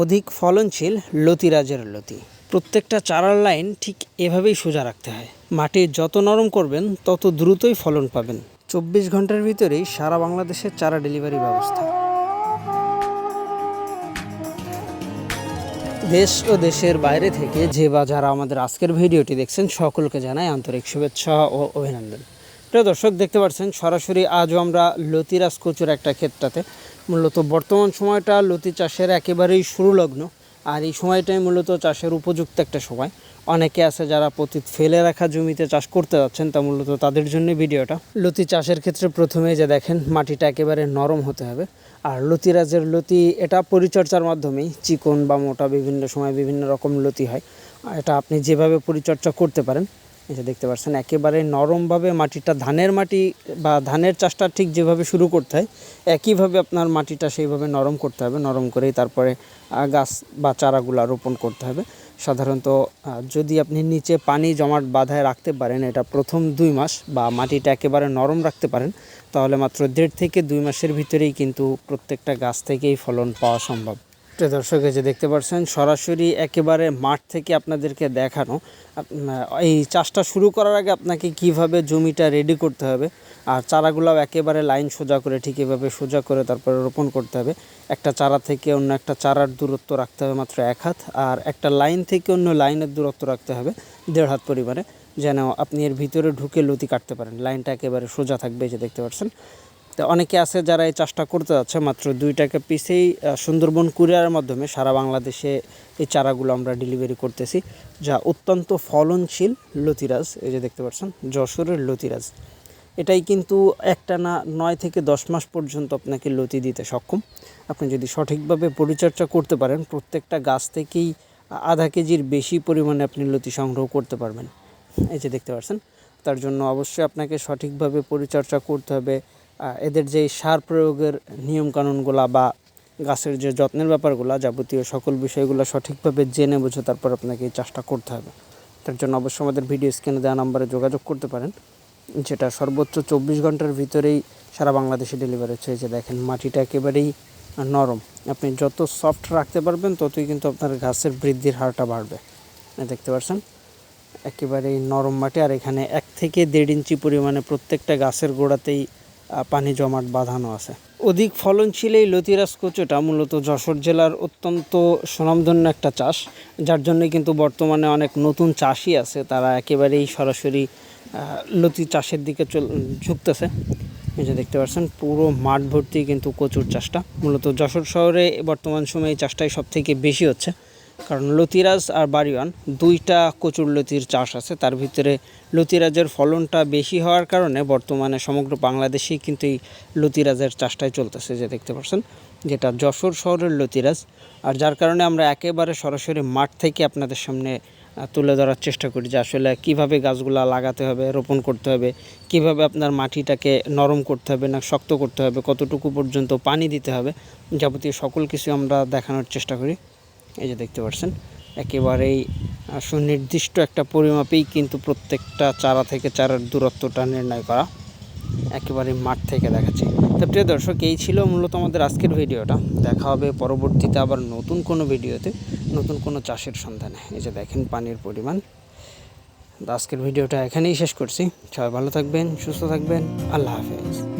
অধিক ফলনশীল লতিরাজের লতি। প্রত্যেকটা চারার লাইন ঠিক এভাবেই সোজা রাখতে হয়। মাটি যত নরম করবেন, তত দ্রুতই ফলন পাবেন। চব্বিশ ঘণ্টার ভিতরেই সারা বাংলাদেশের চারা ডেলিভারি ব্যবস্থা। দেশ ও দেশের বাইরে থেকে যে বা যারা আমাদের আজকের ভিডিওটি দেখছেন, সকলকে জানাই আন্তরিক শুভেচ্ছা ও অভিনন্দন। প্রিয় দর্শক, দেখতে পাচ্ছেন সরাসরি আজও আমরা লতিরাজ কচুর একটা ক্ষেত্রতে মূলত বর্তমান সময়টা লতি চাষের একেবারেই শুরু লগ্ন আর এই সময়টাই মূলত চাষের উপযুক্ত একটা সময়। অনেকে আছে যারা পতিত ফেলে রাখা জমিতে চাষ করতে যাচ্ছেন, তা মূলত তাদের জন্য ভিডিওটা। লতি চাষের ক্ষেত্রে প্রথমে যে দেখেন, মাটিটা একেবারে নরম হতে হবে। আর লতিরাজের লতি, এটা পরিচর্যার মাধ্যমেই চিকন বা মোটা বিভিন্ন সময় বিভিন্ন রকম লতি হয়। এটা আপনি যেভাবে পরিচর্যা করতে পারেন যে দেখতে পাচ্ছেন একেবারে নরমভাবে মাটিটা, ধানের মাটি বা ধানের চাষটা ঠিক যেভাবে শুরু করতে হয়, একইভাবে আপনার মাটিটা সেইভাবে নরম করতে হবে। নরম করেই তারপরে গাছ বা চারাগুলা রোপণ করতে হবে। সাধারণত যদি আপনি নিচে পানি জমাট বাঁধায় রাখতে পারেন, এটা প্রথম দুই মাস বা মাটিটা একেবারে নরম রাখতে পারেন, তাহলে মাত্র দেড় থেকে দুই মাসের ভিতরেই কিন্তু প্রত্যেকটা গাছ থেকেই ফলন পাওয়া সম্ভব। প্রিয় দর্শক যে দেখতে পাচ্ছেন, সরাসরি একেবারে মাঠ থেকে আপনাদেরকে দেখানো। এই চাষটা শুরু করার আগে আপনাকে কীভাবে জমিটা রেডি করতে হবে, আর চারাগুলাও একেবারে লাইন সোজা করে, ঠিক এভাবে সোজা করে তারপরে রোপণ করতে হবে। একটা চারা থেকে অন্য একটা চারার দূরত্ব রাখতে হবে মাত্র এক হাত, আর একটা লাইন থেকে অন্য লাইনের দূরত্ব রাখতে হবে দেড় হাত পরিমাণে, যেন আপনি এর ভিতরে ঢুকে লতি কাটতে পারেন। লাইনটা একেবারে সোজা থাকবে যে দেখতে পাচ্ছেন। তো অনেকে আছে যারা এই চাষটা করতে যাচ্ছে, মাত্র দুই টাকা পিসেই সুন্দরবন কুরিয়ারের মাধ্যমে সারা বাংলাদেশে এই চারাগুলো আমরা ডেলিভারি করতেছি, যা অত্যন্ত ফলনশীল লতিরাজ। এই যে দেখতে পাচ্ছেন, যশোরের লতিরাজ। এটাই কিন্তু একটা না নয় থেকে দশ মাস পর্যন্ত আপনাকে লতি দিতে সক্ষম। আপনি যদি সঠিকভাবে পরিচর্যা করতে পারেন, প্রত্যেকটা গাছ থেকেই আধা কেজির বেশি পরিমাণে আপনি লতি সংগ্রহ করতে পারবেন। এই যে দেখতে পাচ্ছেন, তার জন্য অবশ্যই আপনাকে সঠিকভাবে পরিচর্যা করতে হবে এদের যে সার প্রয়োগের নিয়মকানুনগুলা বা গাছের যে যত্নের ব্যাপারগুলো যাবতীয় সকল বিষয়গুলো সঠিকভাবে জেনে বুঝে তারপর আপনাকে এই চাষটা করতে হবে। তার জন্য অবশ্যই আমাদের ভিডিও স্ক্রিনে দেওয়া নাম্বারে যোগাযোগ করতে পারেন, যেটা সর্বোচ্চ চব্বিশ ঘণ্টার ভিতরেই সারা বাংলাদেশে ডেলিভারি হচ্ছে। যে দেখেন, মাটিটা একেবারেই নরম। আপনি যত সফট রাখতে পারবেন, ততই কিন্তু আপনার গাছের বৃদ্ধির হারটা বাড়বে। দেখতে পাচ্ছেন? একেবারেই নরম মাটি। আর এখানে এক থেকে দেড় ইঞ্চি পরিমাণে প্রত্যেকটা গাছের গোড়াতেই পানি জমাট বাঁধানো আছে। অধিক ফলনশীল এই লতিরাজ কচুটা মূলত যশোর জেলার অত্যন্ত সুনামধন্য একটা চাষ, যার জন্য কিন্তু বর্তমানে অনেক নতুন চাষি আছে। তারা একেবারেই সরাসরি লতি চাষের দিকে ঝুঁকতেছে। এই যে দেখতে পাচ্ছেন, পুরো মাঠ ভর্তি কিন্তু কচুর চাষটা। মূলত যশোর শহরে বর্তমান সময়ে চাষটাই সব থেকে বেশি হচ্ছে। কারণ লতিরাজ আর বাড়িওয়ান দুইটা কচুর লতির চাষ আছে। তার ভিতরে লতিরাজের ফলনটা বেশি হওয়ার কারণে বর্তমানে সমগ্র বাংলাদেশেই কিন্তু এই লতিরাজের চাষটাই চলতেছে, যে দেখতে পাচ্ছেন। যেটা যশোর শহরের লতিরাজ। আর যার কারণে আমরা একেবারে সরাসরি মাঠ থেকে আপনাদের সামনে তুলে ধরার চেষ্টা করি যে আসলে কীভাবে গাছগুলা লাগাতে হবে, রোপণ করতে হবে, কীভাবে আপনার মাটিটাকে নরম করতে হবে না শক্ত করতে হবে, কতটুকু পর্যন্ত পানি দিতে হবে, যাবতীয় সকল কিছু আমরা দেখানোর চেষ্টা করি। এই যে দেখতে পাচ্ছেন, একেবারেই সুনির্দিষ্ট একটা পরিমাপেই কিন্তু প্রত্যেকটা চারা থেকে চারার দূরত্বটা নির্ণয় করা একেবারে মাঠ থেকে দেখাচ্ছি। তো প্রিয় দর্শক, এই ছিল মূলত আমাদের আজকের ভিডিওটা। দেখা হবে পরবর্তীতে আবার নতুন কোনো ভিডিওতে, নতুন কোনো চাষের সন্ধানে। এই যে দেখেন পানির পরিমাণ। আজকের ভিডিওটা এখানেই শেষ করছি। সবাই ভালো থাকবেন, সুস্থ থাকবেন। আল্লাহ হাফেজ।